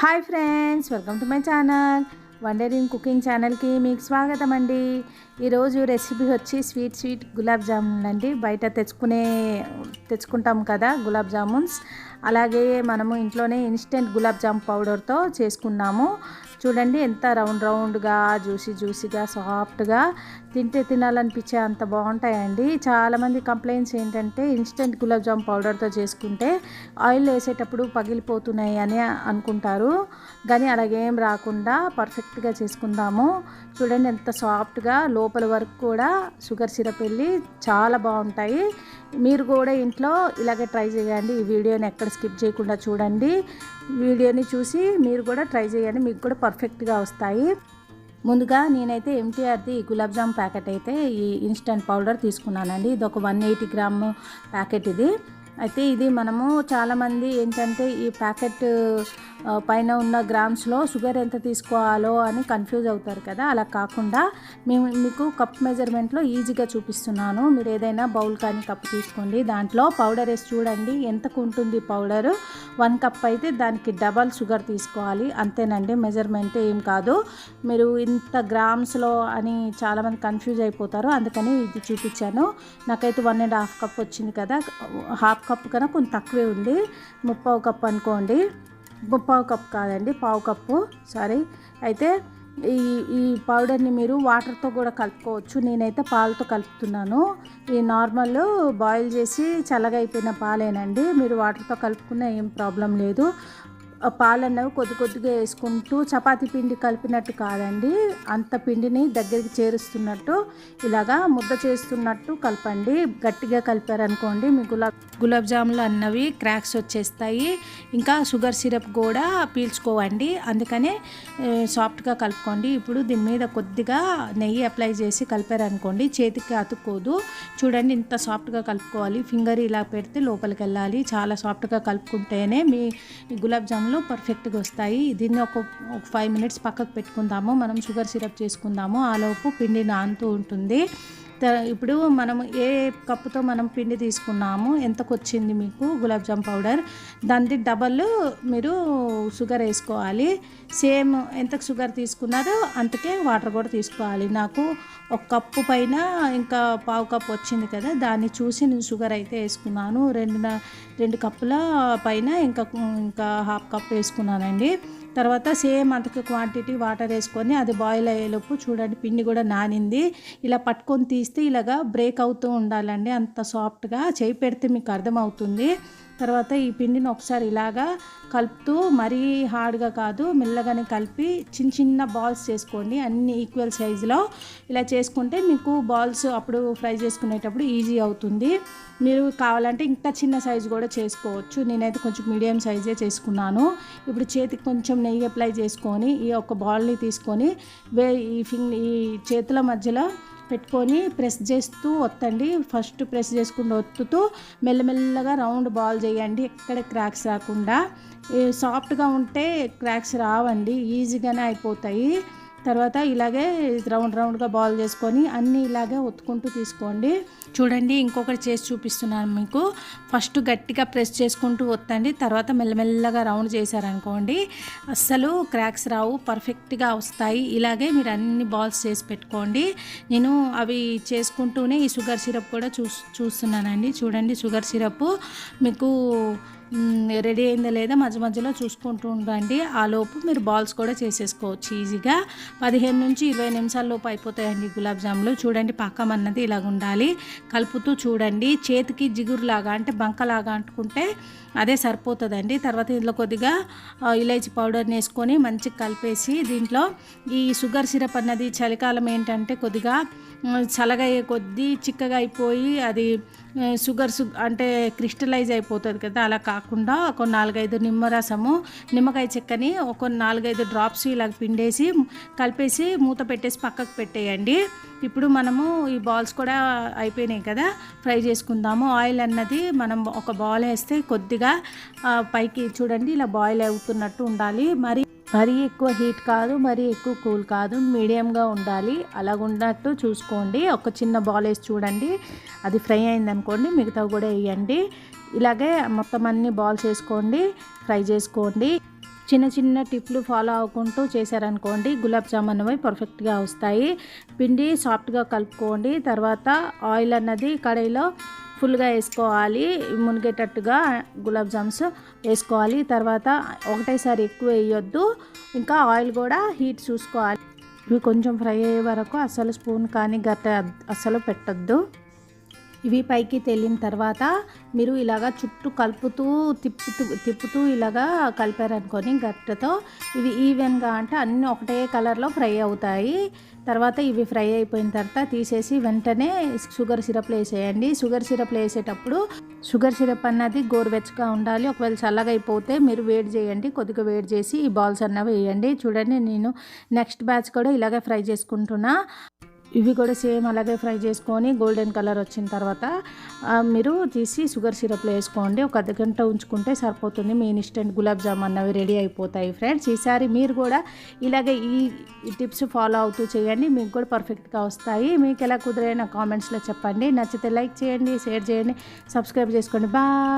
Hi friends welcome to my channel. Wandering cooking ఛానల్కి మీకు స్వాగతం అండి. ఈరోజు రెసిపీ వచ్చి స్వీట్ స్వీట్ గులాబ్ జామున్ అండి. బయట తెచ్చుకునే తెచ్చుకుంటాం కదా గులాబ్ జామున్స్. అలాగే మనము ఇంట్లోనే ఇన్స్టెంట్ గులాబ్ జామ్ పౌడర్తో చేసుకున్నాము. చూడండి ఎంత రౌండ్ రౌండ్గా జ్యూసీ జ్యూసీగా సాఫ్ట్గా తింటే తినాలనిపించే అంత బాగుంటాయండి. చాలామంది కంప్లైంట్స్ ఏంటంటే ఇన్స్టెంట్ గులాబ్ జామ్ పౌడర్తో చేసుకుంటే ఆయిల్ వేసేటప్పుడు పగిలిపోతున్నాయి అని అనుకుంటారు. కానీ అలాగేం రాకుండా పర్ఫెక్ట్గా చేసుకుందాము. చూడండి ఎంత సాఫ్ట్గా లోపల వరకు కూడా షుగర్ సిరప్ వెళ్ళి చాలా బాగుంటాయి. మీరు కూడా ఇంట్లో ఇలాగే ట్రై చేయండి. ఈ వీడియోని ఎక్కడ స్కిప్ చేయకుండా చూడండి. వీడియోని చూసి మీరు కూడా ట్రై చేయండి. మీకు కూడా పర్ఫెక్ట్గా వస్తాయి. ముందుగా నేనైతే ఎంటీఆర్ది గులాబ్ జామ్ ప్యాకెట్ అయితే ఈ ఇన్స్టెంట్ పౌడర్ తీసుకున్నానండి. ఇది ఒక వన్ ఎయిటీ గ్రామ్ ప్యాకెట్ ఇది. అయితే ఇది మనము చాలామంది ఏంటంటే ఈ ప్యాకెట్ పైన ఉన్న గ్రామ్స్లో షుగర్ ఎంత తీసుకోవాలో అని కన్ఫ్యూజ్ అవుతారు కదా. అలా కాకుండా మేము మీకు కప్ మెజర్మెంట్లో ఈజీగా చూపిస్తున్నాను. మీరు ఏదైనా బౌల్ కానీ కప్ తీసుకోండి. దాంట్లో పౌడర్ వేసి చూడండి. ఎంతకు ఉంటుంది పౌడర్? వన్ కప్ అయితే దానికి డబల్ షుగర్ తీసుకోవాలి. అంతేనండి మెజర్మెంట్ ఏం కాదు. మీరు ఇంత గ్రామ్స్లో అని చాలామంది కన్ఫ్యూజ్ అయిపోతారు. అందుకని ఇది చూపించాను. నాకైతే వన్ అండ్ హాఫ్ కప్ వచ్చింది కదా. హాఫ్ కప్పు కన్నా కొంచెం తక్కువే ఉంది. ముప్పావు కప్ అనుకోండి. ముప్పావు కప్ కాదండి పావు కప్పు. సారీ అయితే ఈ ఈ పౌడర్ని మీరు వాటర్తో కూడా కలుపుకోవచ్చు. నేనైతే పాలతో కలుపుతున్నాను. ఈ నార్మల్ బాయిల్ చేసి చల్లగా అయిపోయిన పాలేనండి. మీరు వాటర్తో కలుపుకున్న ఏం ప్రాబ్లం లేదు. పాలన్నవి కొద్ది కొద్దిగా వేసుకుంటూ చపాతి పిండి కలిపినట్టు కాదండి. అంత పిండిని దగ్గరికి చేరుస్తున్నట్టు ఇలాగా ముద్ద చేస్తున్నట్టు కలపండి. గట్టిగా కలిపారనుకోండి మీ గులాబ్ గులాబ్ జాములు అన్నవి క్రాక్స్ వచ్చేస్తాయి. ఇంకా షుగర్ సిరప్ కూడా పీల్చుకోవండి. అందుకనే సాఫ్ట్గా కలుపుకోండి. ఇప్పుడు దీని మీద కొద్దిగా నెయ్యి అప్లై చేసి కలిపారనుకోండి చేతికి అతుక్కోదు. చూడండి ఇంత సాఫ్ట్గా కలుపుకోవాలి. ఫింగర్ ఇలా పెడితే లోపలికి వెళ్ళాలి. చాలా సాఫ్ట్గా కలుపుకుంటేనే మీ గులాబ్ జాములు పర్ఫెక్ట్గా వస్తాయి. దీన్ని ఒక ఒక ఫైవ్ మినిట్స్ పక్కకు పెట్టుకుందాము. మనం షుగర్ సిరప్ చేసుకుందాము. ఆలోపు పిండి నానుతూ ఉంటుంది. త- ఇప్పుడు మనం ఏ కప్పుతో మనం పిండి తీసుకున్నాము? ఎంతకు వచ్చింది మీకు గులాబ్ జామ్ పౌడర్? దానికి డబల్ మీరు షుగర్ వేసుకోవాలి. సేమ్ ఎంతకు షుగర్ తీసుకున్నారో అంతకే వాటర్ కూడా తీసుకోవాలి. నాకు ఒక కప్పు పైన ఇంకా పావు కప్పు వచ్చింది కదా దాన్ని చూసి నేను షుగర్ అయితే వేసుకున్నాను. రెండు రెండు కప్పుల పైన ఇంకా ఇంకా హాఫ్ కప్ వేసుకున్నానండి. తర్వాత సేమ్ అంతకు క్వాంటిటీ వాటర్ వేసుకొని అది బాయిల్ అయ్యేలోపు చూడండి పిండి కూడా నానింది. ఇలా పట్టుకొని తీస్తే ఇలాగా బ్రేక్ అవుతూ ఉండాలండి. అంత సాఫ్ట్గా చేయి పెడితే మీకు అర్థమవుతుంది. తర్వాత ఈ పిండిని ఒకసారి ఇలాగా కలుపుతూ మరీ హార్డ్గా కాదు మెల్లగానే కలిపి చిన్న చిన్న బాల్స్ చేసుకోండి. అన్ని ఈక్వల్ సైజులో ఇలా చేసుకుంటే మీకు బాల్స్ అప్పుడు ఫ్రై చేసుకునేటప్పుడు ఈజీ అవుతుంది. మీరు కావాలంటే ఇంకా చిన్న సైజు కూడా చేసుకోవచ్చు. నేనైతే కొంచెం మీడియం సైజే చేసుకున్నాను. ఇప్పుడు చేతికి కొంచెం నెయ్యి అప్లై చేసుకొని ఈ ఒక బాల్ని తీసుకొని వే ఈ ఫింగ్ ఈ చేతుల మధ్యలో పెట్టుకొని ప్రెస్ చేస్తూ ఒత్తండి. ఫస్ట్ ప్రెస్ చేసుకుంటూ ఒత్తుతూ మెల్లమెల్లగా రౌండ్ బాల్ చేయండి. ఎక్కడ క్రాక్స్ రాకుండా. సాఫ్ట్గా ఉంటే క్రాక్స్ రావండి. ఈజీగానే అయిపోతాయి. తర్వాత ఇలాగే రౌండ్ రౌండ్గా బాల్ చేసుకొని అన్నీ ఇలాగే ఒత్తుకుంటూ తీసుకోండి. చూడండి ఇంకొకటి చేసి చూపిస్తున్నాను మీకు. ఫస్ట్ గట్టిగా ప్రెస్ చేసుకుంటూ ఒత్తండి. తర్వాత మెల్లమెల్లగా రౌండ్ చేశారనుకోండి అస్సలు క్రాక్స్ రావు పర్ఫెక్ట్గా వస్తాయి. ఇలాగే మీరు అన్ని బాల్స్ చేసి పెట్టుకోండి. నేను అవి చేసుకుంటూనే ఈ షుగర్ సిరప్ కూడా చూ చూస్తున్నానండి. చూడండి షుగర్ సిరప్ మీకు రెడీ అయిందా లేదా మధ్య మధ్యలో చూసుకుంటూ ఉండండి. ఆ లోపు మీరు బాల్స్ కూడా చేసేసుకోవచ్చు ఈజీగా. పదిహేను నుంచి ఇరవై నిమిషాల లోపు అయిపోతాయండి గులాబ్ జాములు. చూడండి పక్కం అన్నది ఇలాగ ఉండాలి కలుపుతూ చూడండి. చేతికి జిగురులాగా అంటే బంకలాగా అంటుకుంటే అదే సరిపోతుందండి. తర్వాత ఇందులో కొద్దిగా ఇలాచి ఇలైచి పౌడర్ని వేసుకొని మంచిగా కలిపేసి దీంట్లో ఈ షుగర్ సిరప్ అన్నది చలికాలం ఏంటంటే కొద్దిగా చల్లగయ్యే కొద్దీ చిక్కగా అయిపోయి అది షుగర్ సు అంటే క్రిస్టలైజ్ అయిపోతుంది కదా. అలా కాకుండా ఒక నాలుగైదు నిమ్మరసము నిమ్మకాయ చెక్కని ఒక నాలుగైదు డ్రాప్స్ ఇలా పిండేసి కలిపేసి మూత పెట్టేసి పక్కకు పెట్టేయండి. ఇప్పుడు మనము ఈ బాల్స్ కూడా అయిపోయినాయి కదా ఫ్రై చేసుకుందాము. ఆయిల్ అన్నది మనం ఒక బాల్ వేస్తే కొద్దిగా పైకి చూడండి ఇలా బాయిల్ అవుతున్నట్టు ఉండాలి. మరి మరీ ఎక్కువ హీట్ కాదు మరీ ఎక్కువ కూల్ కాదు మీడియంగా ఉండాలి. అలాగున్నట్టు చూసుకోండి. ఒక చిన్న బాల్ వేసి చూడండి. అది ఫ్రై అయిందనుకోండి మిగతా కూడా వేయండి. ఇలాగే మొత్తం అన్ని బాల్స్ వేసుకోండి ఫ్రై చేసుకోండి. చిన్న చిన్న టిప్లు ఫాలో అవ్వకుంటూ చేశారనుకోండి గులాబ్ జామున్ అనేవి పర్ఫెక్ట్గా వస్తాయి. పిండి సాఫ్ట్గా కలుపుకోండి. తర్వాత ఆయిల్ అన్నది కడాయిలో ఫుల్గా వేసుకోవాలి. మునిగేటట్టుగా గులాబ్ జామ్స్ వేసుకోవాలి. తర్వాత ఒకటేసారి ఎక్కువ వేయొద్దు. ఇంకా ఆయిల్ కూడా హీట్ చూసుకోవాలి. ఇవి కొంచెం ఫ్రై అయ్యే వరకు అసలు స్పూన్ కానీ గట్ట అస్సలు పెట్టొద్దు. ఇవి పైకి తేలిన తర్వాత మీరు ఇలాగా చుట్టూ కలుపుతూ తిప్పుతూ తిప్పుతూ ఇలాగా కలిపారనుకొని గట్టతో ఇవి ఈవెన్గా అంటే అన్నీ ఒకటే కలర్లో ఫ్రై అవుతాయి. తర్వాత ఇవి ఫ్రై అయిపోయిన తర్వాత తీసేసి వెంటనే షుగర్ సిరప్ వేసేయండి. షుగర్ సిరప్లు వేసేటప్పుడు షుగర్ సిరప్ అన్నది గోరువెచ్చగా ఉండాలి. ఒకవేళ చల్లగా అయిపోతే మీరు వేడి చేయండి. కొద్దిగా వేడి చేసి ఈ బాల్స్ అన్నవి వేయండి. చూడండి నేను నెక్స్ట్ బ్యాచ్ కూడా ఇలాగే ఫ్రై చేసుకుంటున్నా. ఇవి కూడా సేమ్ అలాగే ఫ్రై చేసుకొని గోల్డెన్ కలర్ వచ్చిన తర్వాత మీరు తీసి షుగర్ సిరప్లో వేసుకోండి. ఒక అర్ధ గంట ఉంచుకుంటే సరిపోతుంది. మీ ఇన్స్టెంట్ గులాబ్ జామ్ అన్నవి రెడీ అయిపోతాయి ఫ్రెండ్స్. ఈసారి మీరు కూడా ఇలాగే ఈ టిప్స్ ఫాలో అవుతూ చేయండి. మీకు కూడా పర్ఫెక్ట్గా వస్తాయి. మీకు ఎలా కుదిరైన కామెంట్స్లో చెప్పండి. నచ్చితే లైక్ చేయండి షేర్ చేయండి సబ్స్క్రైబ్ చేసుకోండి. బాయ్.